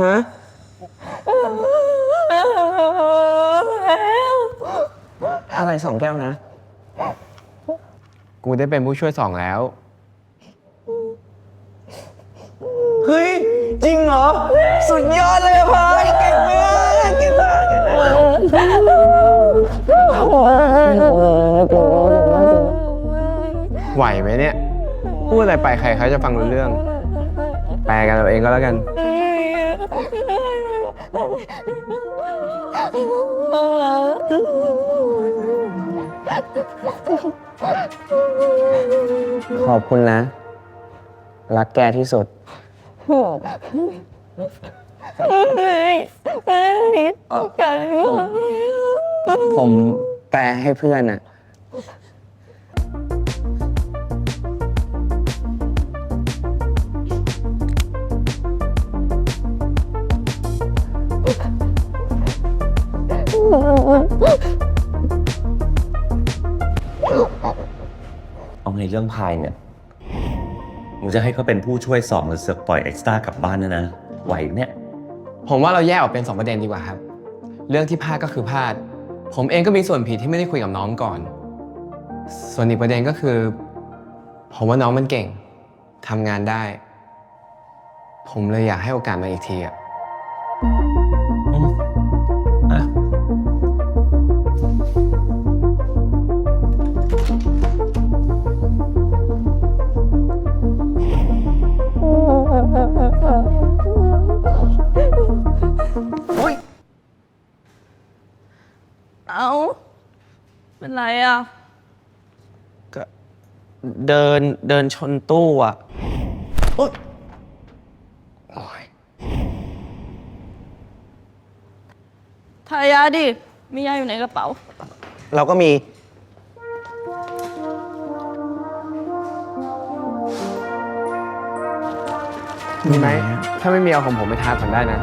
ฮะอะไรสองแก้วนะ กูได้เป็นผู้ช่วยสองแล้ว เฮ้ย จริงเหรอ สุดยอดเลยอะพายเก่งมากเก่งมากเก่งมากไหวไหมเนี่ย พูดอะไรไปใครเขาจะฟังรู้เรื่อง แปลกันเอาเองก็แล้วกัน ขอบคุณนะ รักแกที่สุด ผมแปลให้เพื่อนอะ เอาไงเรื่องพายเนี่ยหนูจะให้เขาเป็นผู้ช่วยสองหรือเสือกปล่อยเอ็กซ์ตร้ากลับบ้านนะนะ ไหวเนี่ย ผมว่าเราแยกออกเป็นสองประเด็นดีกว่าครับ เรื่องที่พลาดก็คือพลาด ผมเองก็มีส่วนผิดที่ไม่ได้คุยกับน้องก่อน ส่วนอีกประเด็นก็คือ ผมว่าน้องมันเก่งทำงานได้ ผมเลยอยากให้โอกาสมาอีกทีอะอะ เอาเป็นไรอะ ก็เดินเดินชนตู้อะทายาดิ มียาอยู่ในกระเป๋า เราก็มี มีไหม ถ้าไม่มีเอาของผมไปทาก่อนได้นะ